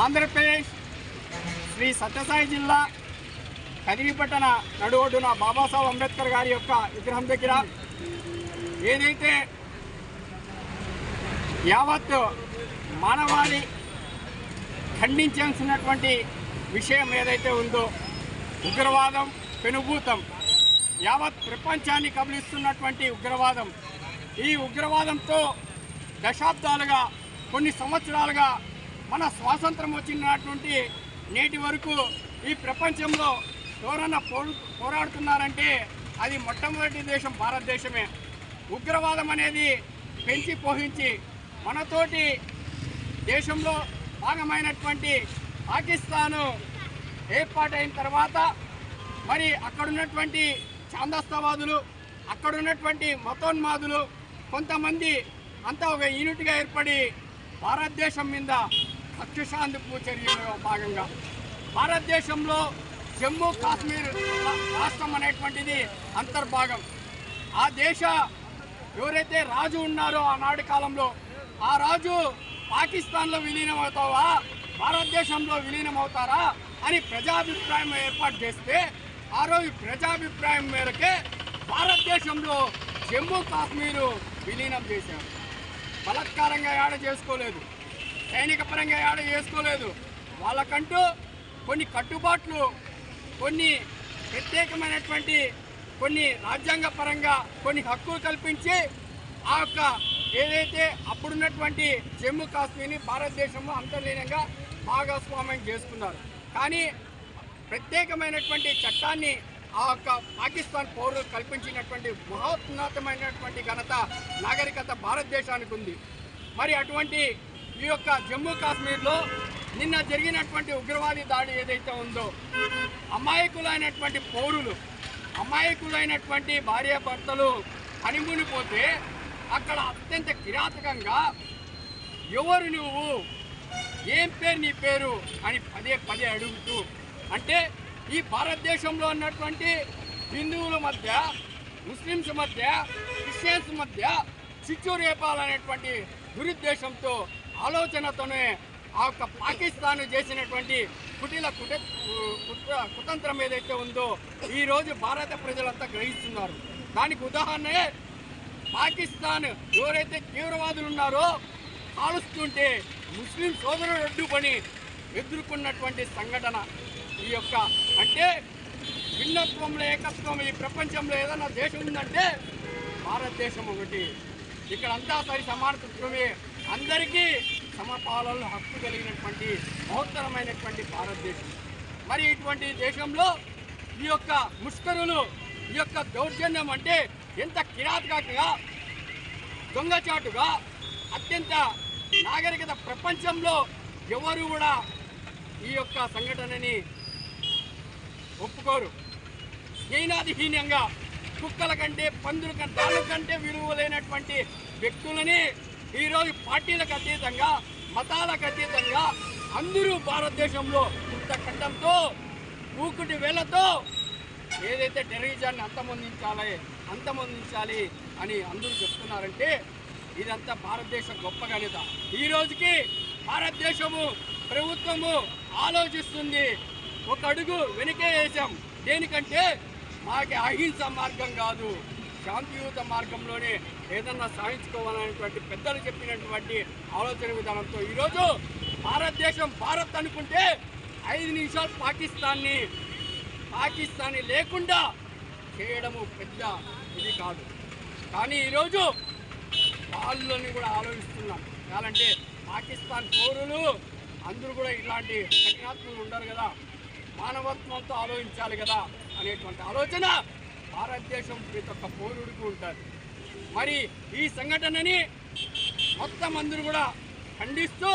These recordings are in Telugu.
ఆంధ్రప్రదేశ్ శ్రీ సత్యసాయి జిల్లా కదిరిపట్టణ నడువొడ్డున బాబాసాహెబ్ అంబేద్కర్ గారి యొక్క విగ్రహం దగ్గర ఏదైతే యావత్ మానవాళి ఖండించాల్సినటువంటి విషయం ఏదైతే ఉందో ఉగ్రవాదం పెనుభూతం యావత్ ప్రపంచాన్ని కబలిస్తున్నటువంటి ఉగ్రవాదం ఈ ఉగ్రవాదంతో దశాబ్దాలుగా కొన్ని సంవత్సరాలుగా మన స్వాతంత్రం వచ్చినటువంటి నేటి వరకు ఈ ప్రపంచంలో ఎవరన్నా పోరాడుతున్నారంటే అది మొట్టమొదటి దేశం భారతదేశమే. ఉగ్రవాదం అనేది పెంచి పోహించి మనతోటి దేశంలో భాగమైనటువంటి పాకిస్తాను ఏర్పాటైన తర్వాత మరి అక్కడున్నటువంటి చాందస్తవాదులు ఛాందస్తవాదులు మతోన్మాదులు కొంతమంది అంతా ఒక యూనిట్గా ఏర్పడి భారతదేశం మీద కక్షశాంతిపు పూచర్యలో భాగంగా భారతదేశంలో జమ్మూ కాశ్మీర్ రాష్ట్రం అనేటువంటిది అంతర్భాగం. ఆ దేశ ఎవరైతే రాజు ఉన్నారో ఆనాటి కాలంలో ఆ రాజు పాకిస్తాన్లో విలీనం అవుతావా భారతదేశంలో విలీనం అవుతారా అని ప్రజాభిప్రాయం ఏర్పాటు చేస్తే ఆ రోజు ప్రజాభిప్రాయం మేరకే భారతదేశంలో జమ్మూ కాశ్మీరు విలీనం చేశారు. బలత్కారంగా యాడ చేసుకోలేదు. సైనిక పరంగా ఆడ చేసుకోలేదు. వాళ్ళకంటూ కొన్ని కట్టుబాట్లు కొన్ని ప్రత్యేకమైనటువంటి కొన్ని రాజ్యాంగ పరంగా కొన్ని హక్కులు కల్పించి ఆ యొక్క ఏదైతే అప్పుడున్నటువంటి జమ్మూ కాశ్మీర్ని భారతదేశంలో అంతర్లీనంగా భాగస్వామ్యం చేసుకున్నారు. కానీ ప్రత్యేకమైనటువంటి చట్టాన్ని ఆ యొక్క పాకిస్తాన్ పౌరులు కల్పించినటువంటి మహోన్నతమైనటువంటి ఘనత నాగరికత భారతదేశానికి ఉంది. మరి అటువంటి ఈ యొక్క జమ్మూ కాశ్మీర్లో నిన్న జరిగినటువంటి ఉగ్రవాది దాడి ఏదైతే ఉందో అమాయకులైనటువంటి పౌరులు అమాయకులైనటువంటి భార్యాభర్తలు అనిమునిపోతే అక్కడ అత్యంత కిరాతకంగా ఎవరు నువ్వు? ఏం పేరు నీ పేరు? అని పదే పదే అడుగుతూ అంటే ఈ భారతదేశంలో ఉన్నటువంటి హిందువుల మధ్య ముస్లిమ్స్ మధ్య క్రిస్టియన్స్ మధ్య చిచ్చు రేపాలనేటువంటి దురుద్దేశంతో ఆలోచనతోనే ఆ యొక్క పాకిస్తాన్ చేసినటువంటి కుటిల కుట కుట్ర కుతంత్రం ఏదైతే ఉందో ఈరోజు భారత ప్రజలంతా గ్రహిస్తున్నారు. దానికి ఉదాహరణే పాకిస్తాన్ ఎవరైతే తీవ్రవాదులు ఉన్నారో కాలుస్తుంటే ముస్లిం సోదరుడు అడ్డుపని ఎదుర్కొన్నటువంటి సంఘటన ఈ యొక్క అంటే భిన్నత్వంలో ఏకత్వం ఈ ప్రపంచంలో ఏదైనా దేశం ఉందంటే భారతదేశం ఒకటి. ఇక్కడ అంతా సరి సమానత్వమే అందరికీ సమపాలన హక్కు కలిగినటువంటి మహోత్తరమైనటువంటి భారతదేశం. మరి ఇటువంటి దేశంలో ఈ యొక్క ముష్కరులు ఈ యొక్క దౌర్జన్యం అంటే ఎంత కిరాతకంగా దొంగచాటుగా అత్యంత నాగరికత ప్రపంచంలో ఎవరు కూడా ఈ యొక్క సంఘటనని ఒప్పుకోరు. హీనాదిహీనంగా కుక్కల కంటే పందుల కంటే దాని కంటే విలువలైనటువంటి వ్యక్తులని ఈరోజు పార్టీలకు అతీతంగా మతాలకు అతీతంగా అందరూ భారతదేశంలో ఇంత కట్టంతో ఊకుటి వేలతో ఏదైతే టెర్రరిజాన్ని అంతమొందించాలి అంతమొందించాలి అని అందరూ చెప్తున్నారంటే ఇదంతా భారతదేశం గొప్ప ఘనత. ఈ రోజుకి భారతదేశము ప్రభుత్వము ఆలోచిస్తుంది. ఒక అడుగు వెనుకే వేసాం దేనికంటే మాకు అహింస మార్గం కాదు. శాంతియుత మార్గంలోనే ఏదన్నా సాధించుకోవాలనేటువంటి పెద్దలు చెప్పినటువంటి ఆలోచన విధానంతో ఈరోజు భారతదేశం భారత్ అనుకుంటే ఐదు నిమిషాలు పాకిస్తాన్ని పాకిస్తాన్ని లేకుండా చేయడము పెద్ద ఇది కాదు. కానీ ఈరోజు వాళ్ళని కూడా ఆలోచిస్తున్నాం. ఎలాంటే పాకిస్తాన్ పౌరులు అందరూ కూడా ఇలాంటి కఠినాత్మలు ఉండరు కదా. మానవత్వంతో ఆలోచించాలి కదా అనేటువంటి ఆలోచన భారతదేశం ప్రతి ఒక్క పౌరుడికి ఉంటుంది. మరి ఈ సంఘటనని మొత్తం అందరూ కూడా ఖండిస్తూ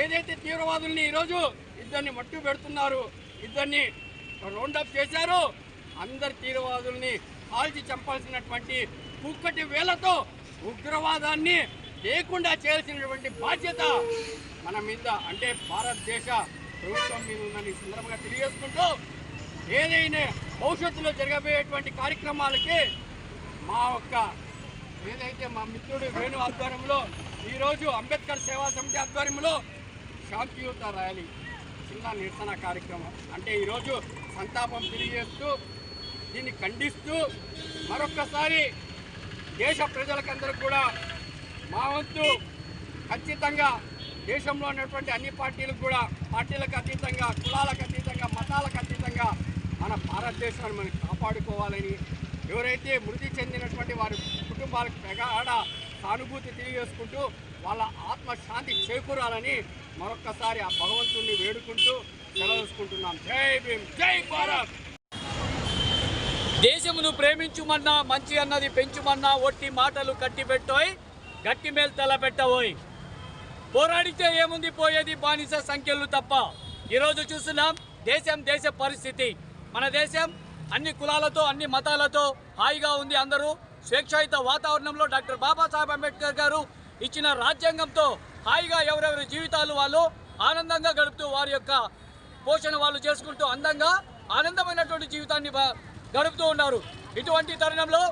ఏదైతే తీవ్రవాదుల్ని ఈరోజు ఇద్దరిని మట్టు పెడుతున్నారు ఇద్దరిని రౌండప్ చేశారు అందరు తీవ్రవాదుల్ని కాల్చి చంపాల్సినటువంటి కుక్కటి వేలతో ఉగ్రవాదాన్ని లేకుండా చేయాల్సినటువంటి బాధ్యత మన మీద అంటే భారతదేశ ప్రభుత్వం మీద ఉందని సందర్భంగా తెలియజేసుకుంటూ ఏదైనా భవిష్యత్తులో జరగబోయేటువంటి కార్యక్రమాలకి మా యొక్క ఏదైతే మా మిత్రుడు వేణు ఆధ్వర్యంలో ఈరోజు అంబేద్కర్ సేవా సమితి ఆధ్వర్యంలో శాంతియుత ర్యాలీ చిన్న నిరసన కార్యక్రమం. అంటే ఈరోజు సంతాపం తెలియజేస్తూ దీన్ని ఖండిస్తూ మరొక్కసారి దేశ ప్రజలకందరికి కూడా మా వంతు ఖచ్చితంగా దేశంలో ఉన్నటువంటి అన్ని పార్టీలకు కూడా పార్టీలకు అతీతంగా కులాలకు అతీతంగా మతాలకు అతీతంగా మన భారతదేశాన్ని మనం కాపాడుకోవాలని ఎవరైతే మృతి చెందినటువంటి వారి కుటుంబాలకు ప్రగాఢ సానుభూతి తెలియజేసుకుంటూ వాళ్ళ ఆత్మశాంతి చేకూరాలని మరొక్కసారి ఆ భగవంతుణ్ణి వేడుకుంటూ సెలవుకుంటున్నాం. జై భీమ్ జై భారత్! దేశమును ప్రేమించుమన్నా మంచి అన్నది పెంచుమన్నా ఒట్టి మాటలు కట్టిపెట్టోయ్ గట్టి మేలు తలపెట్టబోయ్ పోరాడితే ఏముంది పోయేది బానిస సంఖ్యలు తప్ప. ఈరోజు చూస్తున్నాం దేశం దేశ పరిస్థితి. మన దేశం అన్ని కులాలతో అన్ని మతాలతో హాయిగా ఉంది అందరూ. స్వేచ్ఛాయుత వాతావరణంలో డాక్టర్ బాబాసాహెబ్ అంబేద్కర్ గారు ఇచ్చిన రాజ్యాంగంతో హాయిగా ఎవరెవరి జీవితాలు వాళ్ళు ఆనందంగా గడుపుతూ వారి యొక్క పోషణ వాళ్ళు చేసుకుంటూ అందంగా ఆనందమైనటువంటి జీవితాన్ని గడుపుతూ ఉన్నారు. ఇటువంటి తరుణంలో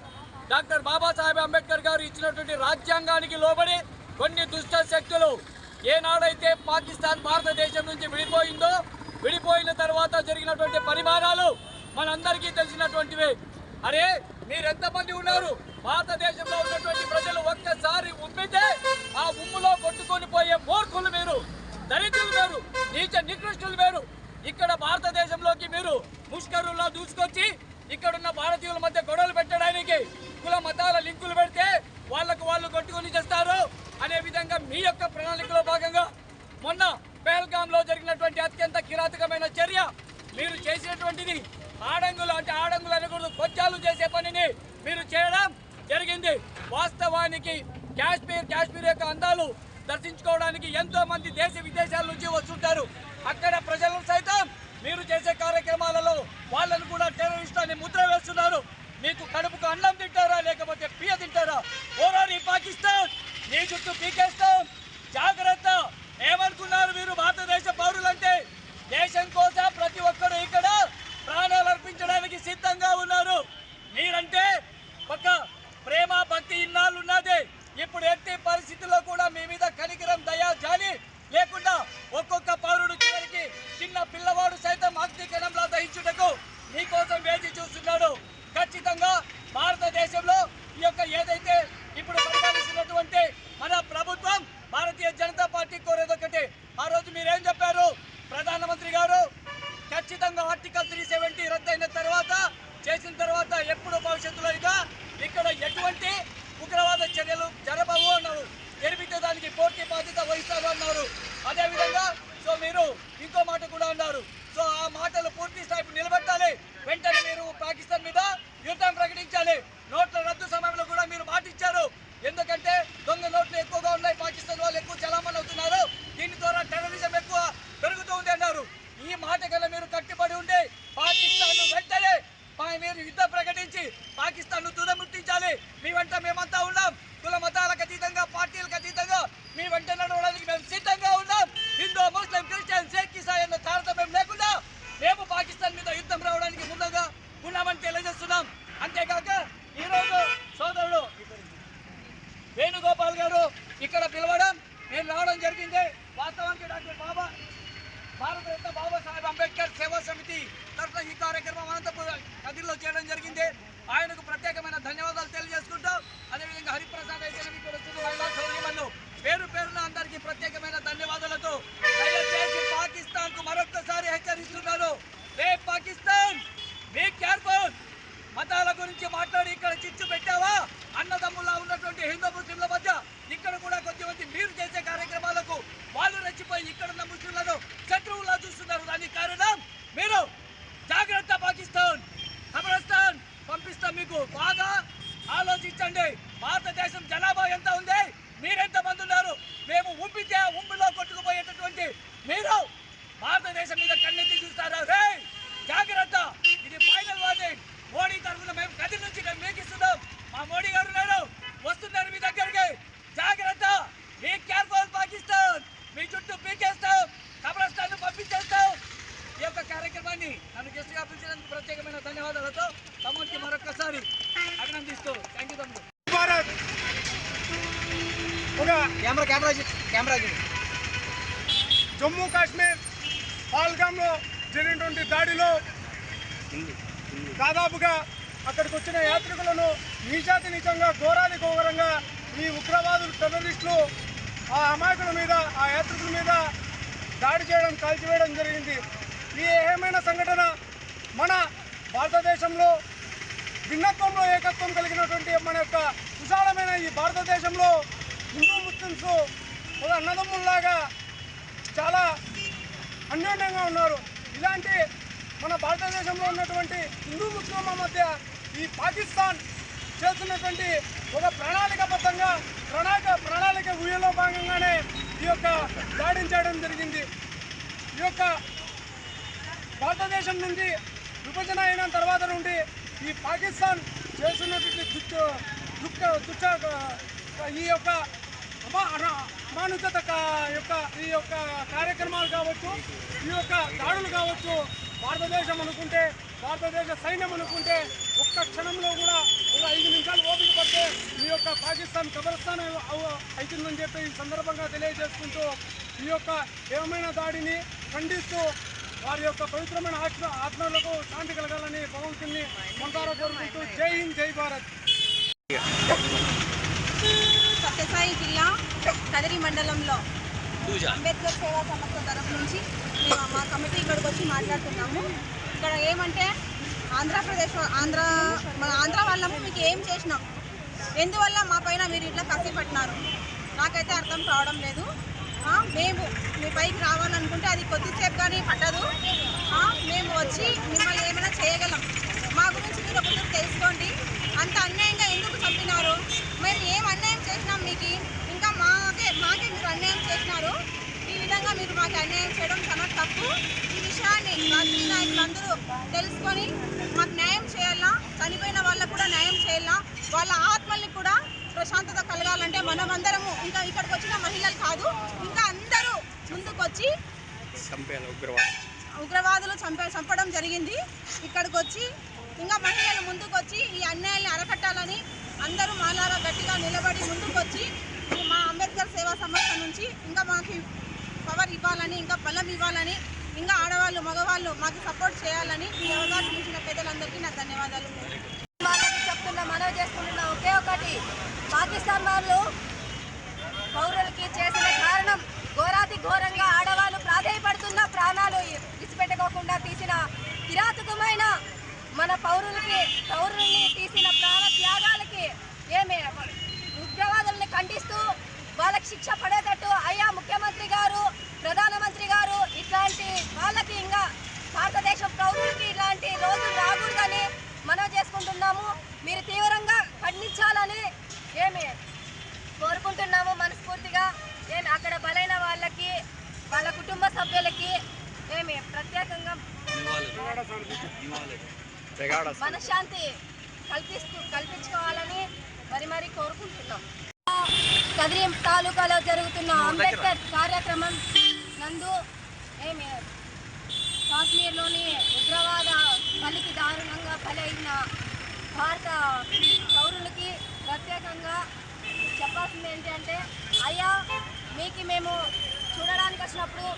డాక్టర్ బాబాసాహెబ్ అంబేద్కర్ గారు ఇచ్చినటువంటి రాజ్యాంగానికి లోబడి కొన్ని దుష్ట శక్తులు ఏనాడైతే పాకిస్తాన్ భారతదేశం నుంచి విడిపోయిందో విడిపోయిన తర్వాత జరిగినటువంటి పరిమాణాలు మనందరికీ తెలిసినటువంటివే. అరే మీరెంతమంది ఉన్నారు? భారతదేశంలో ఉన్నటువంటి ప్రజలు ఒక్కసారి ఉమ్మితే ఆ ఉమ్ములో కొట్టుకొని పోయే మూర్ఖులు మీరు దరిద్రులు వేరు నీచ నికృష్టులు వేరు ఇక్కడ భారతదేశంలోకి మీరు ముష్కరుల్లో దూసుకొచ్చి ఇక్కడున్న భారతీయుల మధ్య గొడవలు పెట్టడానికి కుల మతాల లింకులు పెడితే వాళ్ళకు వాళ్ళు కొట్టుకొని చేస్తారు. అనే విధంగా మీ యొక్క ప్రణాళికలో భాగంగా మొన్న పేల్గామ్లో జరిగినటువంటి అత్యంత కిరాతకమైన చర్య. మీరు చేసినటువంటిది ఆడంగులు అంటే ఆడంగులు అనకూడదు కొచ్చాలు చేసే పనిని మీరు చేయడం జరిగింది. వాస్తవానికి కాశ్మీర్ కాశ్మీర్ యొక్క అందాలు దర్శించుకోవడానికి ఎంతో మంది దేశ విదేశాల నుంచి వస్తుంటారు. అక్కడ ప్రజలను సైతం మీరు చేసే కార్యక్రమాలలో వాళ్ళను కూడా టెర్రరిస్ట్ అని ముద్ర వేస్తున్నారు. మీకు కడుపుకు అన్నం తింటారా లేకపోతే పియ తింటారా? ఓరాని పాకిస్తాన్ నీ చుట్టూ పీకేస్తాం. జాగ్రత్త. ఏమనుకున్నారు మీరు భారతదేశ పౌరులంటే? దేశం కోసం ప్రతి ఒక్కరు ఇక్కడ ప్రాణాలు అర్పించడానికి సిద్ధంగా ఉన్నారు. మీరంటే ఒక ప్రేమ భక్తి ఇన్నాళ్ళు ఉన్నది ఇప్పుడు ఎట్టి పరిస్థితుల్లో కూడా మీ మీద కనికరం దయా జాలి లేకుండా ఒక్కొక్క పౌరుడు చివరికి చిన్న పిల్లవాడు సైతం అగ్నికణంలో దహించుటకు మీకోసం వేచి చూస్తున్నాడు. ఖచ్చితంగా భారతదేశంలో ఈ యొక్క ఏదైతే ఇప్పుడు పరిపాలిస్తున్నటువంటి మన ప్రభుత్వం భారతీయ జనతా పార్టీ కోరేది ఒకటి ఆ రోజు మీరేం చెప్పారు ప్రధానమంత్రి గారు ఖచ్చితంగా ఆర్టికల్ త్రీ సెవెంటీ రద్దయిన తర్వాత చేసిన తర్వాత ఎప్పుడు భవిష్యత్తులో ఇక ఇక్కడ ఎటువంటి ఉగ్రవాద చర్యలు జరగవు అన్నారు జరిపితే దానికి పూర్తి బాధ్యత వహిస్తారు అన్నారు అదేవిధంగా సో మీరు ఇంకో మాట కూడా అన్నారు సో ఆ మాటలు పూర్తి స్థాయి నిలబెట్టాలి వెంటనే మీరు పాకిస్తాన్ మీద యుద్ధం ప్రకటించాలి నోట్ల రద్దు సమయంలో కూడా మీరు మాట ఇచ్చారు ఎందుకంటే దొంగ నోట్లు ఎక్కువగా ఉన్నాయి పాకిస్తాన్ వాళ్ళు ఎక్కువ చలామణి అవుతున్నారు దీని ద్వారా టెర్రరిజం ఎక్కువ పెరుగుతూ ఉంది అన్నారు ఈ మాట కన్నా మీరు కట్టుబడి ఉండి పాకిస్తాన్ వెంటనే పా- మీరు యుద్ధం ప్రకటించి పాకిస్తాన్ను తుదముట్టించాలి మీ వెంట మేమంతా ఉన్నాం కుల మతాలకు అతీతంగా పార్టీలకు అతీతంగా మీ వెంట నడవడానికి మేము సిద్ధంగా ఉన్నాం హిందూ ముస్లిం క్రిస్టియన్ సిక్ ఇసాయి అన్న తారతమ్యం లేకుండా మేము పాకిస్తాన్ మీద యుద్ధం రావడానికి ముందుగా ఉన్నామని తెలియజేస్తున్నాం అంతేకాక ఈరోజు సోదరుడు వేణుగోపాల్ గారు ఇక్కడ పిలవడం నేను రావడం జరిగింది. వాస్తవానికి డాక్టర్ బాబా భారతరత్న బాబాసాహెబ్ అంబేద్కర్ సేవా సమితి తరఫున ఈ కార్యక్రమం అనంతపురం నదిలో చేయడం జరిగింది. ఆయనకు ప్రత్యేకమైన ధన్యవాదాలు తెలియజేసుకుంటూ అదేవిధంగా హరిప్రసాద్ అయితే ఇక్కడ పేరు పేరున అందరికీ ప్రత్యేకమైన ధన్యవాదాలతో దయచేసి పాకిస్తాన్కు మరొకసారి హెచ్చరిస్తున్నాను. రే పాకిస్తాన్ బీ కేర్ఫుల్. మతాల గురించి మాట్లాడి ఇక్కడ చిచ్చు పెట్టావా? అన్నదమ్ములా ఉన్నటువంటి హిందూ ముస్లింల మధ్య ఇక్కడ కూడా కొద్దిమంది మీరు చేసే కార్యక్రమాలకు వాళ్ళు రెచ్చిపోయి ఇక్కడ ఉన్న ముస్లింలను శత్రువులా చూస్తున్నారు దానికి కారణం మీరు జాగ్రత్త పాకిస్తాన్ ఖబరస్థాన్ పంపిస్తాం మీకు బాగా ఆలోచించండి భారతదేశం జనాభా ఎంత ఉంది మీరెంత మంది ఉన్నారు మేము ఉమ్మితే ఉమ్మిలో కొట్టుకుపోయేటటువంటి మీరు భారతదేశం మీద కన్నెత్తి చూస్తారా రే జాగ్రత్త ఇది ఫైనల్ వార్నింగ్ మోడీ తరఫున మేము గది నుంచి మేము మీకు ఇస్తున్నాం మా మోడీ గారు ఉన్నారు వస్తున్నారు మీ దగ్గరికి జాగ్రత్త మీ కేర్ఫుల్ పాకిస్తాన్ మీ చుట్టూ పీకేస్తాం పంపించేస్తాం ఈ యొక్క కార్యక్రమాన్ని నన్ను గెస్ట్గా పిలిచినందుకు ప్రత్యేకమైన ధన్యవాదాలు రైట్ థ్యాంక్ యూ తమ్ముడు. భారత్! ఒక camera camera camera Jammu Kashmir పాల్గామ్లో జరిగినటువంటి దాడిలో దాదాపుగా అక్కడికి వచ్చిన యాత్రికులను నీచాతి నీచంగా ఘోరాది ఘోరంగా ఈ ఉగ్రవాదులు టెర్రరిస్టులు ఆ అమాయకుల మీద ఆ యాత్రికుల మీద దాడి చేయడం కాల్చివేయడం జరిగింది. ఈ ఏమైనా సంఘటన మన భారతదేశంలో భిన్నత్వంలో ఏకత్వం కలిగినటువంటి మన యొక్క విశాలమైన ఈ భారతదేశంలో హిందూ ముస్లిమ్స్ ఒక అన్నదమ్ముల్లాగా చాలా అన్యోన్యంగా ఉన్నారు. ఇలాంటి మన భారతదేశంలో ఉన్నటువంటి హిందూ ముస్లింల మధ్య ఈ పాకిస్తాన్ చేస్తున్నటువంటి ఒక ప్రణాళికబద్ధంగా ప్రణాళిక ప్రణాళిక ఊయలో భాగంగానే ఈ యొక్క దాడిని చేయడం జరిగింది. ఈ యొక్క భారతదేశం నుండి విభజన అయిన తర్వాత నుండి ఈ పాకిస్తాన్ చేస్తున్నటువంటి దుచ్చ దుఃఖ దుచ్చ ఈ యొక్క అమా అన- అమానుషత కా- యొక్క ఈ యొక్క కార్యక్రమాలు కావచ్చు ఈ యొక్క దాడులు కావచ్చు భారతదేశం అనుకుంటే భారతదేశ సైన్యం అనుకుంటే ఒక్క క్షణంలో కూడా ఒక ఐదు నిమిషాలు ఓపిక పడితే ఈ యొక్క పాకిస్తాన్ కబరస్థాన్ అవ- అవుతుందని చెప్పి ఈ సందర్భంగా తెలియజేసుకుంటూ ఈ యొక్క ఏమైనా దాడిని ఖండిస్తూ వారి యొక్క పవిత్రమైన ఆత్మ ఆత్మలకు శాంతి కలగాలని భగవంతుని మనసారా కోరుకుంటూ జై హింద్ జై భారత్. సత్యసాయి జిల్లా కదిరి మండలంలో అంబేద్కర్ సేవా సంస్థ తరఫు నుంచి మేము మా కమిటీ ఇక్కడికి వచ్చి మాట్లాడుతున్నాము. ఇక్కడ ఏమంటే ఆంధ్రప్రదేశ్ ఆంధ్ర మన ఆంధ్ర వాళ్ళము మీకు ఏం చేసినాం. ఎందువల్ల మా పైన మీరు ఇట్లా కసి పట్టినారు? నాకైతే అర్థం కావడం లేదు. మేము మీ పైకి రావాలనుకుంటే అది కొద్దిసేపు కానీ పట్టదు. మేము వచ్చి మిమ్మల్ని ఏమైనా చేయగలం. మా గురించి మీరు ఒకసారి తెలుసుకోండి. అంత అన్యాయంగా ఎందుకు చంపినారు? మేము ఏం అన్యాయం చేసినాం మీకు? ఇంకా మాకే మాకే మీరు అన్యాయం చేసినారు. ఈ విధంగా మీరు మాకు అన్యాయం చేయడం చాలా తప్పు. విషయాన్ని రాజకీయ నాయకులందరూ తెలుసుకొని మాకు న్యాయం చేయాలా? చనిపోయిన వాళ్ళకు కూడా న్యాయం చేయాలా? వాళ్ళ ఆత్మల్ని కూడా ప్రశాంతత కలగాలంటే మనమందరము ఇంకా ఇక్కడికి వచ్చిన మహిళలు కాదు ఇంకా అందరూ ముందుకొచ్చి ఉగ్రవాదులు. చంప చంపడం జరిగింది. ఇక్కడికి వచ్చి ఇంకా మహిళలు ముందుకొచ్చి ఈ అన్యాయాన్ని అరకట్టాలని అందరూ మాలాగా గట్టిగా నిలబడి ముందుకొచ్చి మా అంబేద్కర్ సేవా సంస్థ నుంచి ఇంకా మాకు పవర్ ఇవ్వాలని ఇంకా బలం ఇవ్వాలని ఇంకా ఆడవాళ్ళు మగవాళ్ళు మాకు సపోర్ట్ చేయాలని ఈ అవకాశం ఇచ్చిన పెద్దలందరికీ నా ధన్యవాదాలు. వాళ్ళకి చెప్తున్నా మనవి చేసుకుంటున్నా ఒకే ఒకటి పాకిస్తాన్ వాళ్ళు పౌరులకి చేసిన కారణం ఘోరాతి ఘోరంగా ఆడవాళ్ళు ప్రాధాన్యపడుతున్న ప్రాణాలు విడిచిపెట్టుకోకుండా తీసిన కిరాతకమైన మన పౌరులకి పౌరుల్ని తీసిన ప్రాణ త్యాగాలకి ఏమే ఉగ్రవాదుల్ని ఖండిస్తూ వాళ్ళకి శిక్ష పడేటట్టు అయ్యా ముఖ్యమంత్రి గారు ప్రధానమంత్రి ఇట్లాంటి వాళ్ళకి ఇంకా భారతదేశ పౌరులకి ఇలాంటి రోజులు రాకూడదని మనం చేసుకుంటున్నాము. మీరు తీవ్రంగా ఖండించాలని ఏమి కోరుకుంటున్నాము మనస్ఫూర్తిగా. ఏమి అక్కడ బలైన వాళ్ళకి వాళ్ళ కుటుంబ సభ్యులకి ఏమి ప్రత్యేకంగా మనశ్శాంతి కల్పిస్తూ కల్పించుకోవాలని మరి మరి కోరుకుంటున్నాం. కదిరి తాలూకాలో జరుగుతున్న అంబేద్కర్ కార్యక్రమం నందు కాశ్మీర్లోని ఉగ్రవాద పలికి దారుణంగా బలైన భారత పౌరులకి ప్రత్యేకంగా చెప్పాల్సింది ఏంటంటే అయ్యా మీకు మేము చూడడానికి వచ్చినప్పుడు